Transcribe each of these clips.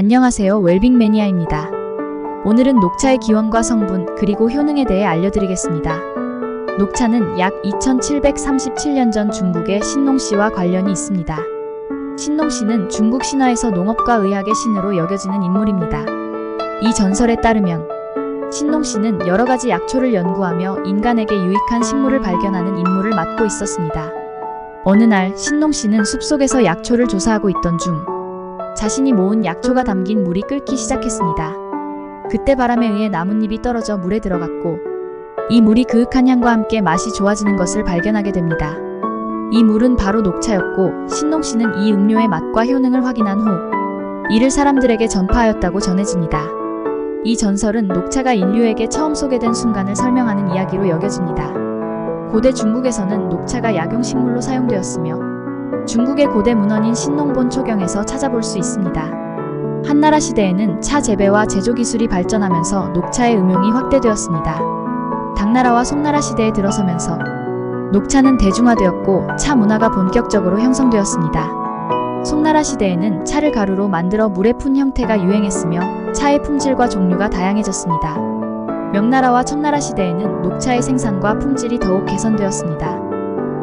안녕하세요. 웰빙 매니아입니다. 오늘은 녹차의 기원과 성분 그리고 효능에 대해 알려드리겠습니다. 녹차는 약 2737년 전 중국의 신농씨와 관련이 있습니다. 신농씨는 중국 신화에서 농업과 의학의 신으로 여겨지는 인물입니다. 이 전설에 따르면 신농씨는 여러 가지 약초를 연구하며 인간에게 유익한 식물을 발견하는 임무를 맡고 있었습니다. 어느 날 신농씨는 숲속에서 약초를 조사하고 있던 중 자신이 모은 약초가 담긴 물이 끓기 시작했습니다. 그때 바람에 의해 나뭇잎이 떨어져 물에 들어갔고 이 물이 그윽한 향과 함께 맛이 좋아지는 것을 발견하게 됩니다. 이 물은 바로 녹차였고 신농 씨는 이 음료의 맛과 효능을 확인한 후 이를 사람들에게 전파하였다고 전해집니다. 이 전설은 녹차가 인류에게 처음 소개된 순간을 설명하는 이야기로 여겨집니다. 고대 중국에서는 녹차가 약용식물로 사용되었으며 중국의 고대 문헌인 신농본 초경에서 찾아볼 수 있습니다. 한나라 시대에는 차 재배와 제조 기술이 발전하면서 녹차의 음용이 확대되었습니다. 당나라와 송나라 시대에 들어서면서 녹차는 대중화되었고 차 문화가 본격적으로 형성되었습니다. 송나라 시대에는 차를 가루로 만들어 물에 푼 형태가 유행했으며 차의 품질과 종류가 다양해졌습니다. 명나라와 청나라 시대에는 녹차의 생산과 품질이 더욱 개선되었습니다.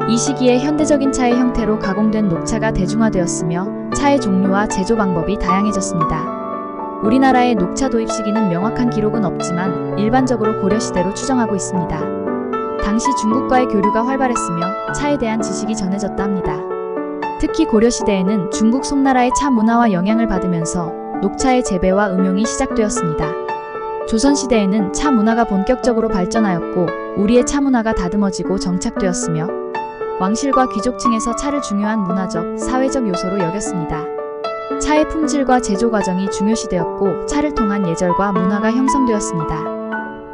이 시기에 현대적인 차의 형태로 가공된 녹차가 대중화되었으며 차의 종류와 제조 방법이 다양해졌습니다. 우리나라의 녹차 도입 시기는 명확한 기록은 없지만 일반적으로 고려시대로 추정하고 있습니다. 당시 중국과의 교류가 활발했으며 차에 대한 지식이 전해졌다 합니다. 특히 고려시대에는 중국 송나라의 차 문화와 영향을 받으면서 녹차의 재배와 음용이 시작되었습니다. 조선시대에는 차 문화가 본격적으로 발전하였고 우리의 차 문화가 다듬어지고 정착되었으며 왕실과 귀족층에서 차를 중요한 문화적, 사회적 요소로 여겼습니다. 차의 품질과 제조 과정이 중요시되었고 차를 통한 예절과 문화가 형성되었습니다.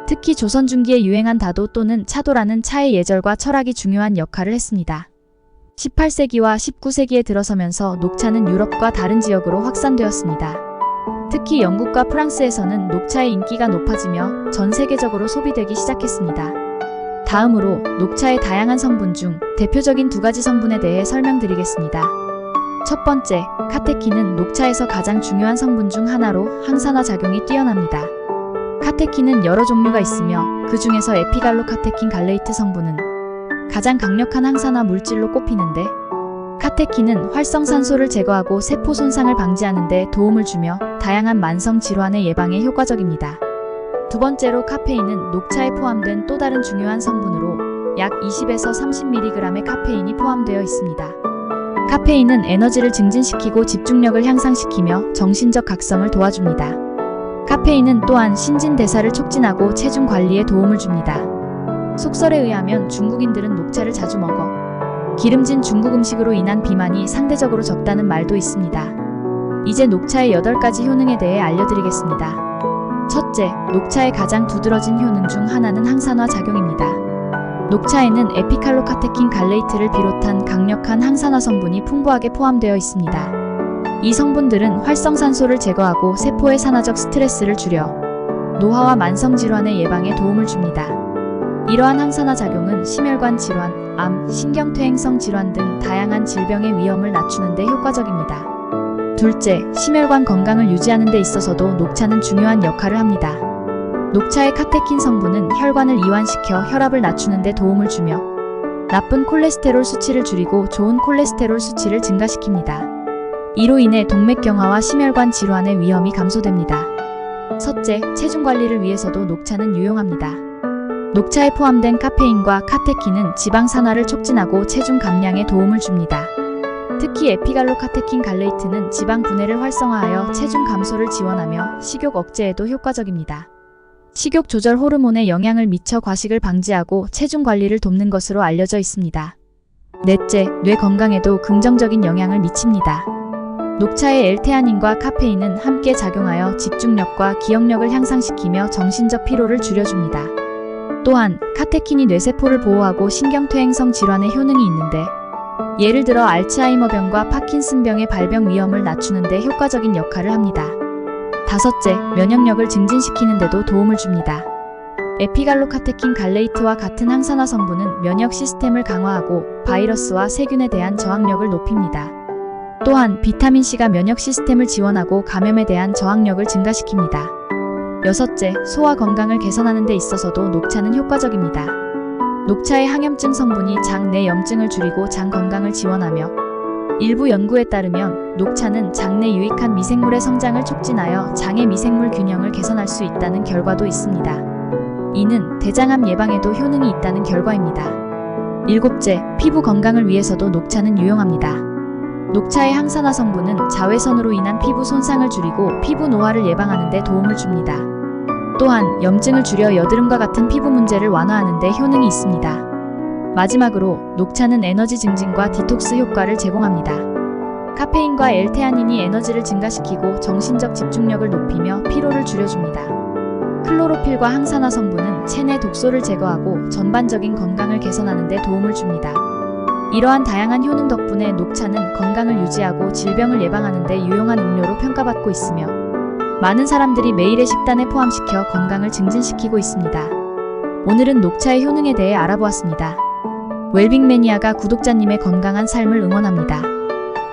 특히 조선 중기에 유행한 다도 또는 차도라는 차의 예절과 철학이 중요한 역할을 했습니다. 18세기와 19세기에 들어서면서 녹차는 유럽과 다른 지역으로 확산되었습니다. 특히 영국과 프랑스에서는 녹차의 인기가 높아지며 전 세계적으로 소비되기 시작했습니다. 다음으로 녹차의 다양한 성분 중 대표적인 두 가지 성분에 대해 설명드리겠습니다. 첫 번째, 카테킨은 녹차에서 가장 중요한 성분 중 하나로 항산화 작용이 뛰어납니다. 카테킨은 여러 종류가 있으며 그 중에서 에피갈로 카테킨 갈레이트 성분은 가장 강력한 항산화 물질로 꼽히는데 카테킨은 활성산소를 제거하고 세포 손상을 방지하는 데 도움을 주며 다양한 만성 질환의 예방에 효과적입니다. 두 번째로 카페인은 녹차에 포함된 또 다른 중요한 성분으로 약 20에서 30mg의 카페인이 포함되어 있습니다. 카페인은 에너지를 증진시키고 집중력을 향상시키며 정신적 각성을 도와줍니다. 카페인은 또한 신진대사를 촉진하고 체중 관리에 도움을 줍니다. 속설에 의하면 중국인들은 녹차를 자주 먹어 기름진 중국 음식으로 인한 비만이 상대적으로 적다는 말도 있습니다. 이제 녹차의 8가지 효능에 대해 알려드리겠습니다. 첫째, 녹차의 가장 두드러진 효능 중 하나는 항산화 작용입니다. 녹차에는 에피칼로카테킨 갈레이트를 비롯한 강력한 항산화 성분이 풍부하게 포함되어 있습니다. 이 성분들은 활성산소를 제거하고 세포의 산화적 스트레스를 줄여 노화와 만성 질환의 예방에 도움을 줍니다. 이러한 항산화 작용은 심혈관 질환, 암, 신경퇴행성 질환 등 다양한 질병의 위험을 낮추는 데 효과적입니다. 둘째, 심혈관 건강을 유지하는 데 있어서도 녹차는 중요한 역할을 합니다. 녹차의 카테킨 성분은 혈관을 이완시켜 혈압을 낮추는 데 도움을 주며 나쁜 콜레스테롤 수치를 줄이고 좋은 콜레스테롤 수치를 증가시킵니다. 이로 인해 동맥경화와 심혈관 질환의 위험이 감소됩니다. 섯째, 체중 관리를 위해서도 녹차는 유용합니다. 녹차에 포함된 카페인과 카테킨은 지방 산화를 촉진하고 체중 감량에 도움을 줍니다. 특히 에피갈로 카테킨 갈레이트는 지방 분해를 활성화하여 체중 감소를 지원하며 식욕 억제에도 효과적입니다. 식욕 조절 호르몬에 영향을 미쳐 과식을 방지하고 체중 관리를 돕는 것으로 알려져 있습니다. 넷째, 뇌 건강에도 긍정적인 영향을 미칩니다. 녹차의 엘테아닌과 카페인은 함께 작용하여 집중력과 기억력을 향상시키며 정신적 피로를 줄여줍니다. 또한 카테킨이 뇌세포를 보호하고 신경퇴행성 질환의 효능이 있는데 예를 들어 알츠하이머병과 파킨슨병의 발병 위험을 낮추는 데 효과적인 역할을 합니다. 다섯째, 면역력을 증진시키는 데도 도움을 줍니다. 에피갈로카테킨 갈레이트와 같은 항산화 성분은 면역 시스템을 강화하고 바이러스와 세균에 대한 저항력을 높입니다. 또한 비타민C가 면역 시스템을 지원하고 감염에 대한 저항력을 증가시킵니다. 여섯째, 소화 건강을 개선하는 데 있어서도 녹차는 효과적입니다. 녹차의 항염증 성분이 장 내 염증을 줄이고 장 건강을 지원하며 일부 연구에 따르면 녹차는 장내 유익한 미생물의 성장을 촉진하여 장의 미생물 균형을 개선할 수 있다는 결과도 있습니다. 이는 대장암 예방에도 효능이 있다는 결과입니다. 일곱째, 피부 건강을 위해서도 녹차는 유용합니다. 녹차의 항산화 성분은 자외선으로 인한 피부 손상을 줄이고 피부 노화를 예방하는 데 도움을 줍니다. 또한 염증을 줄여 여드름과 같은 피부 문제를 완화하는 데 효능이 있습니다. 마지막으로 녹차는 에너지 증진과 디톡스 효과를 제공합니다. 카페인과 엘테아닌이 에너지를 증가시키고 정신적 집중력을 높이며 피로를 줄여줍니다. 클로로필과 항산화 성분은 체내 독소를 제거하고 전반적인 건강을 개선하는 데 도움을 줍니다. 이러한 다양한 효능 덕분에 녹차는 건강을 유지하고 질병을 예방하는 데 유용한 음료로 평가받고 있으며 많은 사람들이 매일의 식단에 포함시켜 건강을 증진시키고 있습니다. 오늘은 녹차의 효능에 대해 알아보았습니다. 웰빙 매니아가 구독자님의 건강한 삶을 응원합니다.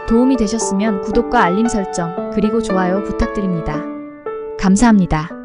도움이 되셨으면 구독과 알림 설정, 그리고 좋아요 부탁드립니다. 감사합니다.